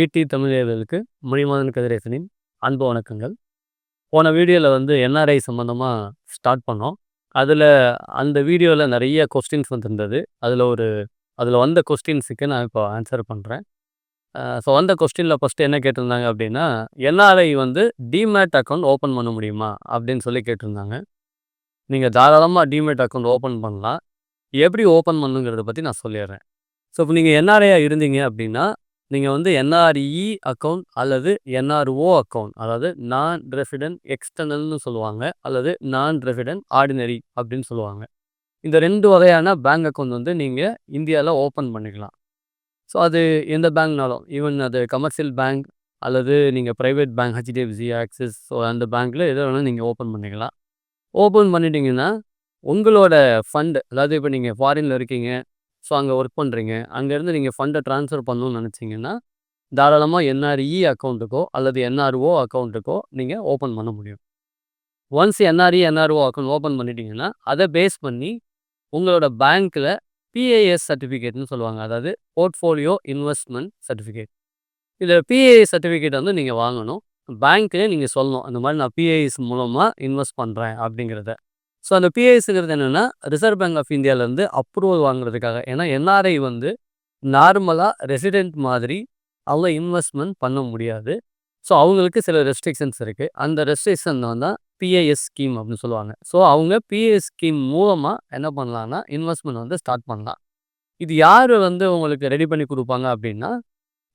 ED தமிழர்களுக்கு மணிமாதன் கதிரேசனின் அன்பு வணக்கங்கள். போன வீடியோவில் வந்து என்ஆர்ஐ சம்மந்தமாக ஸ்டார்ட் பண்ணோம். அதில் அந்த வீடியோவில் நிறைய கொஸ்டின்ஸ் வந்துருந்தது. அதில் ஒரு அதில் வந்த கொஸ்டின்ஸுக்கு நான் இப்போ ஆன்சர் பண்ணுறேன் ஸோ வந்த கொஸ்டினில் ஃபஸ்ட்டு என்ன கேட்டிருந்தாங்க அப்படின்னா என்ஆர்ஐ வந்து டிமேட் அக்கௌண்ட் ஓப்பன் பண்ண முடியுமா? அப்படின்னு சொல்லி கேட்டிருந்தாங்க. நீங்கள் தாராளமாக டிமேட் அக்கௌண்ட் ஓப்பன் பண்ணலாம். எப்படி ஓப்பன் பண்ணுங்கிறத பற்றி நான் சொல்லிடுறேன். ஸோ இப்போ நீங்கள் என்ஆர்ஐயாக இருந்தீங்க அப்படின்னா நீங்கள் வந்து என்ஆர்இ அக்கௌண்ட் அல்லது என்ஆர்ஓ அக்கௌண்ட் அதாவது நான் ரெசிடென்ட் எக்ஸ்டர்னல்னு சொல்லுவாங்க அல்லது நான் ரெசிடென்ட் ஆர்டினரி அப்படின்னு சொல்லுவாங்க. இந்த ரெண்டு வகையான பேங்க் அக்கௌண்ட் வந்து நீங்கள் இந்தியாவில் ஓப்பன் பண்ணிக்கலாம். ஸோ அது எந்த பேங்க்னாலும் ஈவன் அது கமர்ஷியல் பேங்க் அல்லது நீங்கள் private bank HDFC Axis so அந்த பேங்க்கில் எதை வேணால் நீங்கள் ஓப்பன் பண்ணிக்கலாம். ஓப்பன் பண்ணிட்டீங்கன்னா உங்களோட ஃபண்ட் அதாவது இப்போ நீங்கள் ஃபாரினில் இருக்கீங்க ஸோ அங்கே ஒர்க் பண்ணுறீங்க அங்கேருந்து நீங்கள் ஃபண்டை ட்ரான்ஸ்ஃபர் பண்ணணும்னு நினச்சிங்கன்னா தாராளமாக என்ஆர்இ அக்கௌண்ட்டுக்கோ அல்லது என்ஆர்ஓ அக்கௌண்ட்டுக்கோ நீங்கள் ஓப்பன் பண்ண முடியும். Once NRE NRO account open பண்ணிட்டீங்கன்னா அதை பேஸ் பண்ணி உங்களோட பேங்க்கில் பிஏஎஸ் சர்டிஃபிகேட்னு சொல்லுவாங்க. அதாவது போர்ட்ஃபோலியோ இன்வெஸ்ட்மெண்ட் சர்டிஃபிகேட் இதில் பிஏஎஸ் சர்டிஃபிகேட் வந்து நீங்கள் வாங்கணும். பேங்க்லேயே நீங்கள் சொல்லணும். அந்த மாதிரி நான் பிஏஎஸ் மூலமாக இன்வெஸ்ட் பண்ணுறேன் அப்படிங்கிறத. ஸோ அந்த பிஐஸுங்கிறது என்னென்னா ரிசர்வ் பேங்க் ஆஃப் இந்தியாவிலேருந்து அப்ரூவல் வாங்குறதுக்காக. ஏன்னா என்ஆர்ஐ வந்து நார்மலாக ரெசிடென்ட் மாதிரி அவங்க இன்வெஸ்ட்மெண்ட் பண்ண முடியாது. ஸோ அவங்களுக்கு சில ரெஸ்ட்ரிக்ஷன்ஸ் இருக்குது அந்த ரெஸ்ட்ரிக்ஷன் தான் பிஏஎஸ் ஸ்கீம் அப்படின்னு சொல்லுவாங்க. ஸோ அவங்க பிஏஎஸ் ஸ்கீம் மூலமாக என்ன பண்ணலான்னா இன்வெஸ்ட்மெண்ட் வந்து ஸ்டார்ட் பண்ணலாம். இது யார் வந்து உங்களுக்கு ரெடி பண்ணி கொடுப்பாங்க அப்படின்னா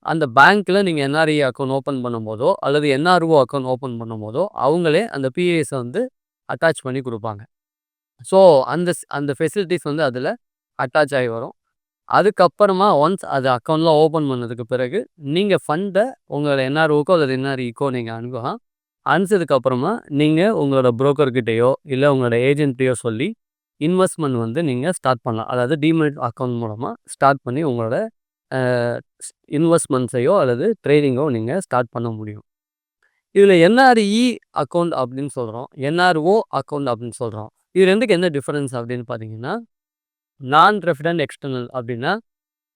அந்த பேங்க்கில் நீங்கள் என்ஆர்ஐ அக்கௌண்ட் ஓப்பன் பண்ணும்போதோ அல்லது என்ஆர்ஓ அக்கௌண்ட் ஓப்பன் பண்ணும்போதோ அவங்களே அந்த பிஏஎஸை வந்து அட்டாச் பண்ணி கொடுப்பாங்க. ஸோ அந்த அந்த ஃபெசிலிட்டிஸ் வந்து அதில் அட்டாச் ஆகி வரும். அதுக்கப்புறமா ஒன்ஸ் அது அக்கௌண்ட்லாம் ஓப்பன் பண்ணதுக்கு பிறகு நீங்கள் ஃபண்டை உங்களோட என்ஆர்ஓக்கோ அல்லது என்ஆர்இக்கோ நீங்கள் அனுப்பலாம். அனுப்பிச்சதுக்கப்புறமா நீங்கள் உங்களோட ப்ரோக்கர்கிட்டேயோ இல்லை உங்களோட ஏஜென்ட்டையோ சொல்லி இன்வெஸ்ட்மெண்ட் வந்து நீங்கள் ஸ்டார்ட் பண்ணலாம். அதாவது டிமெட் அக்கௌண்ட் மூலமாக ஸ்டார்ட் பண்ணி உங்களோட இன்வெஸ்ட்மெண்ட்ஸையோ அல்லது ட்ரேடிங்கோ நீங்கள் ஸ்டார்ட் பண்ண முடியும். இதில் என்ஆர்இ அக்கௌண்ட் அப்படின்னு சொல்கிறோம் என்ஆர்ஓ அக்கௌண்ட் அப்படின்னு சொல்கிறோம் இது ரெண்டுக்கு என்ன டிஃப்ரென்ஸ் அப்படின்னு பார்த்தீங்கன்னா நான் ரெஃபிடன்ட் எக்ஸ்டர்னல் அப்படின்னா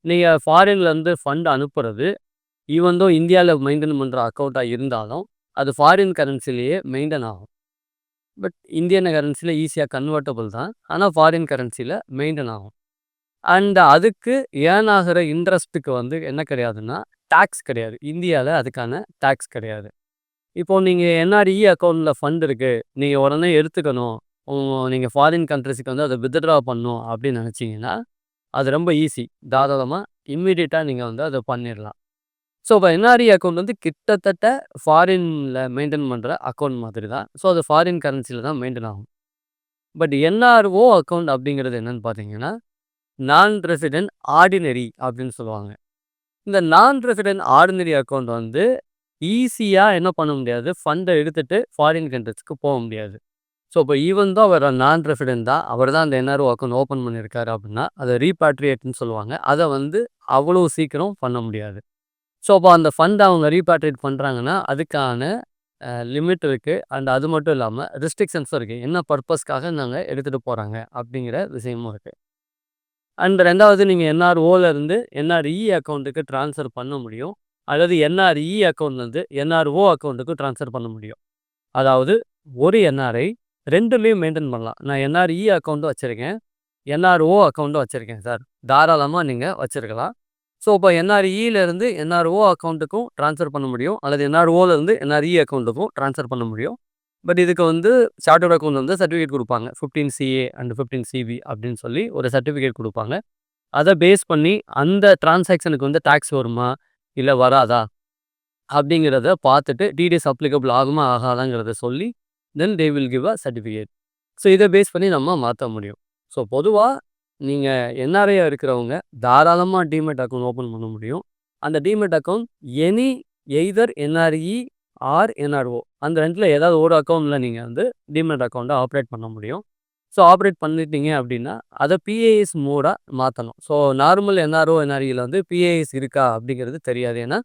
நீங்கள் ஃபாரின்லேருந்து ஃபண்ட் அனுப்புறது ஈவந்தோ இந்தியாவில் மெயின்டைன் பண்ணுற அக்கௌண்ட்டாக இருந்தாலும் அது ஃபாரின் கரன்சிலேயே மெயின்டைன் ஆகும். பட் இந்தியன் கரன்சியில் ஈஸியாக கன்வெர்ட்டபுள் தான் ஆனால் ஃபாரின் கரன்சியில் மெயின்டைன் ஆகும். அண்ட் அதுக்கு ஏன் ஆகிற இன்ட்ரெஸ்ட்டுக்கு வந்து என்ன கிடையாதுன்னா டேக்ஸ் கிடையாது. இந்தியாவில் அதுக்கான டேக்ஸ் கிடையாது. இப்போது நீங்கள் என்ஆர்இ அக்கௌண்ட்டில் ஃபண்ட் இருக்குது நீங்கள் உடனே எடுத்துக்கணும் நீங்கள் ஃபாரின் கண்ட்ரிஸுக்கு வந்து அதை வித்ட்ரா பண்ணணும் அப்படின்னு நினச்சிங்கன்னா அது ரொம்ப ஈஸி தாராளமாக இம்மிடியட்டாக நீங்கள் வந்து அதை பண்ணிடலாம் ஸோ இப்போ என்ஆர்இ அக்கௌண்ட் வந்து கிட்டத்தட்ட ஃபாரினில் மெயின்டைன் பண்ணுற அக்கௌண்ட் மாதிரி தான் ஸோ அது ஃபாரின் கரன்சியில் தான் மெயின்டைன் ஆகும். பட் என்ஆர்ஓ அக்கௌண்ட் அப்படிங்கிறது என்னென்னு பார்த்தீங்கன்னா நான் ரெசிடென்ட் ஆர்டினரி அப்படின்னு சொல்லுவாங்க. இந்த நான் ரெசிடென்ட் ஆர்டினரி அக்கௌண்ட் வந்து ஈஸியாக என்ன பண்ண முடியாது? ஃபண்டை எடுத்துகிட்டு ஃபாரின் கண்ட்ரிஸ்க்கு போக முடியாது. ஸோ இப்போ ஈவன் தான் அவர் நான் ரெஃபிடென்ட் தான் அவர் தான் அந்த என்ஆர்ஓ அக்கௌண்ட் ஓப்பன் பண்ணியிருக்காரு அப்படின்னா அதை ரீபேட்ரியேட்னு சொல்லுவாங்க. அதை வந்து அவ்வளோ சீக்கிரம் பண்ண முடியாது. ஸோ அப்போ அந்த ஃபண்ட் அவங்க ரீபேட்ரியேட் பண்ணுறாங்கன்னா அதுக்கான லிமிட் இருக்குது அண்ட் அது மட்டும் இல்லாமல் ரெஸ்ட்ரிக்ஷன்ஸும் இருக்குது என்ன பர்பஸ்க்காக நாங்கள் எடுத்துகிட்டு போகிறாங்க அப்படிங்கிற விஷயமும் இருக்குது அண்ட் ரெண்டாவது நீங்கள் என்ஆர்ஓலேருந்து என்ஆர்இ அக்கௌண்ட்டுக்கு ட்ரான்ஸ்ஃபர் பண்ண முடியும். அல்லது என்ஆர்இ அக்கௌண்ட்லேருந்து என்ஆர்ஓ அக்கௌண்ட்டுக்கு ட்ரான்ஸ்ஃபர் பண்ண முடியும். அதாவது ஒரு என்ஆர்ஐ ரெண்டுலேயும் மெயின்டைன் பண்ணலாம். நான் என்ஆர்இ அக்கௌண்ட்டும் வச்சுருக்கேன். என்ஆர்ஓ அக்கௌண்ட்டும் வச்சுருக்கேன் சார் தாராளமாக நீங்கள் வச்சுருக்கலாம். ஸோ இப்போ என்ஆர்இலேருந்து என்ஆர்ஓ அக்கௌண்ட்டுக்கும் ட்ரான்ஸ்ஃபர் பண்ண முடியும். அல்லது என்ஆர்ஓலேருந்து என்ஆர்இ அக்கௌண்ட்டுக்கும் ட்ரான்ஸ்ஃபர் பண்ண முடியும். பட் இதுக்கு வந்து சார்ட்டர்ட் அக்கௌண்ட் வந்து சர்டிஃபிகேட் கொடுப்பாங்க. Fifteen CA and fifteen CB அப்படின்னு சொல்லி ஒரு சர்டிஃபிகேட் கொடுப்பாங்க. அதை பேஸ் பண்ணி அந்த டிரான்சாக்ஷனுக்கு வந்து டேக்ஸ் வருமா? இல்லை வராதா? அப்படிங்கிறத பார்த்துட்டு டிடிஎஸ் அப்ளிகபிள் ஆகுமா? ஆகாதாங்கிறத சொல்லி then they will give a certificate so இதை பேஸ் பண்ணி நம்ம மாற்ற முடியும். ஸோ பொதுவாக நீங்கள் என்ஆர்ஐயாக இருக்கிறவங்க தாராளமாக டிமெட் அக்கௌண்ட் ஓப்பன் பண்ண முடியும். அந்த demat account any either NRE or NRO அந்த ரெண்டில் ஏதாவது ஒரு அக்கௌண்ட்டில் நீங்கள் வந்து டிமெட் அக்கௌண்ட்டை ஆப்ரேட் பண்ண முடியும். ஸோ ஆப்ரேட் பண்ணிட்டீங்க அப்படின்னா அதை பிஏஎஸ் மோடாக மாற்றணும் ஸோ நார்மல் என்ஆர்ஓ என்ஆர்இயில் வந்து பிஏஎஸ் இருக்கா அப்படிங்கிறது தெரியாது. ஏன்னா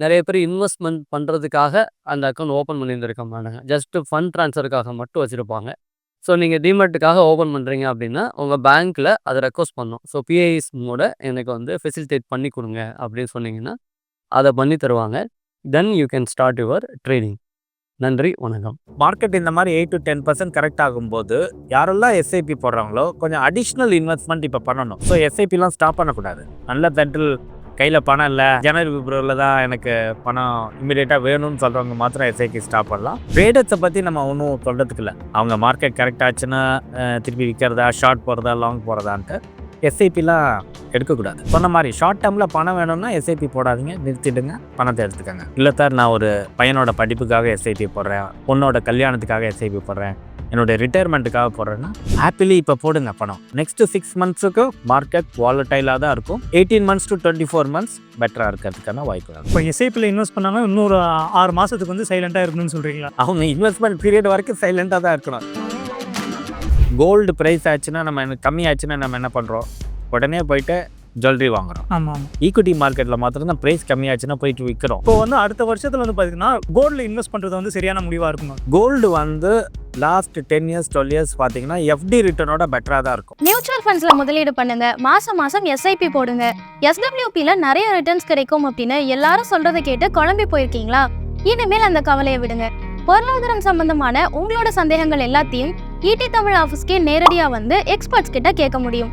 நிறைய பேர் இன்வெஸ்ட்மெண்ட் பண்ணுறதுக்காக அந்த அக்கௌண்ட் ஓப்பன் பண்ணியிருந்திருக்க மாட்டாங்க ஜஸ்ட்டு ஃபண்ட் ட்ரான்ஸ்ஃபருக்காக மட்டும் வச்சுருப்பாங்க ஸோ நீங்கள் டிமெட்டுக்காக ஓப்பன் பண்ணுறீங்க அப்படின்னா உங்கள் பேங்க்கில் அதை ரெக்வஸ்ட் பண்ணோம் ஸோ பிஐஎஸ் மூட எனக்கு வந்து ஃபெசிலிட்டேட் பண்ணி கொடுங்க அப்படின்னு சொன்னீங்கன்னா அதை பண்ணி தருவாங்க. Then you can start your trading. நன்றி, வணக்கம். மார்க்கெட் இந்த மாதிரி eight to ten percent correct ஆகும்போது, யாரெல்லாம் எஸ்ஐபி போடுறாங்களோ, கொஞ்சம் அடிஷ்னல் இன்வெஸ்ட்மெண்ட் இப்போ பண்ணணும். ஸோ எஸ்ஐபிலாம் ஸ்டாப் பண்ணக்கூடாது. நல்ல தட்டில் கையில் பணம் இல்லை ஜனவரி, பிப்ரவரியில் தான் எனக்கு பணம் இமிடியேட்டா வேணும்னு சொல்கிறவங்க மாத்திரம் எஸ்ஐபி ஸ்டாப் பண்ணலாம். ட்ரேடர்ஸ பற்றி நம்ம ஒன்றும் சொல்கிறதுக்கு இல்லை அவங்க மார்க்கெட் கரெக்ட் ஆச்சுன்னா, திருப்பி விற்கிறதா ஷார்ட் போகிறதா லாங் போகிறதான்ட்டு எஸ்ஐபிலாம் எடுக்கக்கூடாது. சொன்ன மாதிரி ஷார்ட் டேர்மில் பணம் வேணும்னா எஸ்ஐபி போடாதீங்க. நிறுத்திடுங்க. பணத்தை எடுத்துக்கோங்க இல்லை சார் நான் ஒரு பையனோட படிப்புக்காக எஸ்ஐபி போடுறேன். பொண்ணோட கல்யாணத்துக்காக எஸ்ஐபி போடுறேன். என்னுடைய ரிட்டயர்மெண்ட்டுக்காக போடுறேன்னா, ஹாப்பிலி இப்ப போடுங்க பணம். நெக்ஸ்ட் 6 மந்த்ஸ்க்கு மார்க்கெட் வாலடைலா தான் இருக்கும். 18 மந்த்ஸ் டூ 24 மந்த்ஸ் பெட்டரா இருக்கிறதுக்கான வாய்ப்பு. இப்போ எஸ்ஐபியில் இன்வெஸ்ட் பண்ணாமல் இன்னொரு ஆறு மாதத்துக்கு வந்து சைலண்ட்டாக இருக்கணும்னு சொல்கிறீங்களா அவங்க இன்வெஸ்ட்மெண்ட் பீரியட் வரைக்கும் சைலண்டா தான் இருக்கணும். கோல்டு பிரைஸ் ஆச்சுன்னா நம்ம என்ன கம்மி ஆச்சுன்னா நம்ம என்ன பண்றோம்? உடனே போயிட்டு ஜுவல்லரி வாங்குறோம். ஆமாம் ஈக்விட்டி மார்க்கெட்ல மாத்திரம் தான் பிரைஸ் கம்மியாச்சுன்னா போயிட்டு விக்கிறோம். இப்போ வந்து அடுத்த வருஷத்தில் வந்து பார்த்தீங்கன்னா கோல்டில் இன்வெஸ்ட் பண்ணுறது வந்து சரியான முடிவாக இருக்குமா? கோல்டு வந்து லாஸ்ட் 10 இயர்ஸ் 12 இயர்ஸ் பார்த்தீங்கன்னா எஃப்டி ரிட்டர்னோட பெட்டரா தான் இருக்கும். மியூச்சுவல் ஃபண்ட்ஸ்ல முதலீடு பண்ணுங்க. மாசம் மாசம் எஸ்ஐபி போடுங்க. எஸ்டபிள்யூபில நிறைய ரிட்டர்ன்ஸ் கிடைக்கும் அப்படின்னு எல்லாரும் சொல்றதை கேட்டு குழம்பி போயிருக்கீங்களா? இனிமேல் அந்த கவலையை விடுங்க. பொருளாதாரம் சம்பந்தமான உங்களோட சந்தேகங்கள் எல்லாத்தையும் ஈடி தமிழ் ஆஃபீஸ்க்கே நேரடியா வந்து எக்ஸ்பர்ட்ஸ் கிட்ட கேட்க முடியும்.